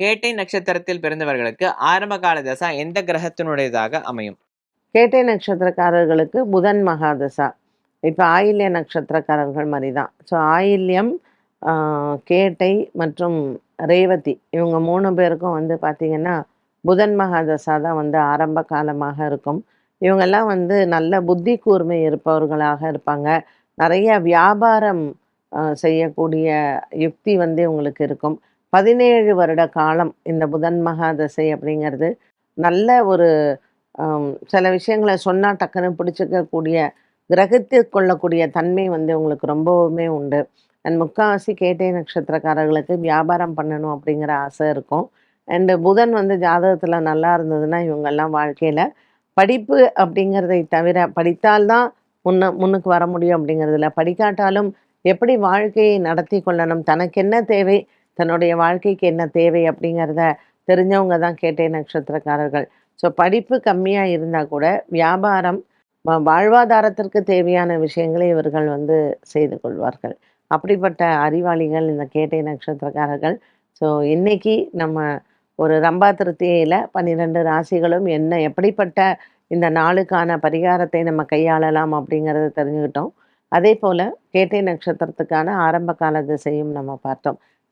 கேட்டை நட்சத்திரத்தில் பிறந்தவர்களுக்கு ஆரம்ப கால தசா எந்த கிரகத்தினுடையதாக அமையும்? கேட்டை நட்சத்திரக்காரர்களுக்கு புதன் மகாதசா. இப்போ ஆயில்ய நட்சத்திரக்காரர்கள் மாதிரி தான் ஸோ ஆயில்யம் கேட்டை மற்றும் ரேவதி இவங்க மூணு பேருக்கும் வந்து பார்த்திங்கன்னா புதன் மகாதசா தான் வந்து ஆரம்ப காலமாக இருக்கும். இவங்கெல்லாம் வந்து நல்ல புத்தி கூர்மை இருப்பவர்களாக இருப்பாங்க. நிறைய வியாபாரம் செய்யக்கூடிய யுக்தி வந்து இவங்களுக்கு இருக்கும். பதினேழு வருட காலம் இந்த புதன் மகாதசை அப்படிங்கிறது. நல்ல ஒரு சில விஷயங்களை சொன்னால் டக்குன்னு பிடிச்சிக்கக்கூடிய கிரகித்து கொள்ளக்கூடிய தன்மை வந்து உங்களுக்கு ரொம்பவுமே உண்டு. அண்ட் முக்காவாசி கேட்டை நட்சத்திரக்காரர்களுக்கு வியாபாரம் பண்ணணும் அப்படிங்கிற ஆசை இருக்கும். அண்டு புதன் வந்து ஜாதகத்தில் நல்லா இருந்ததுன்னா இவங்கெல்லாம் வாழ்க்கையில் படிப்பு அப்படிங்கிறதை தவிர படித்தால்தான் முன்ன முன்னுக்கு வர முடியும் அப்படிங்கிறதுல படிக்காட்டாலும் எப்படி வாழ்க்கையை நடத்தி கொள்ளணும்? தனக்கு என்ன தேவை? தன்னுடைய வாழ்க்கைக்கு என்ன தேவை அப்படிங்கிறத தெரிஞ்சவங்க தான் கேட்டேன் நட்சத்திரக்காரர்கள். ஸோ படிப்பு கம்மியாக இருந்தால் கூட வியாபாரம் வாழ்வாதாரத்திற்கு தேவையான விஷயங்களை இவர்கள் வந்து செய்து கொள்வார்கள். அப்படிப்பட்ட அறிவாளிகள் இந்த கேட்டை நட்சத்திரக்காரர்கள். ஸோ இன்னைக்கு நம்ம ஒரு ரம்பா திருத்தியில் பன்னிரெண்டு ராசிகளும் என்ன எப்படிப்பட்ட இந்த நாளுக்கான பரிகாரத்தை நம்ம கையாளலாம் அப்படிங்கிறத தெரிஞ்சுக்கிட்டோம். அதே போல் கேட்டை நட்சத்திரத்துக்கான ஆரம்ப கால திசையும் நம்ம பார்த்தோம்.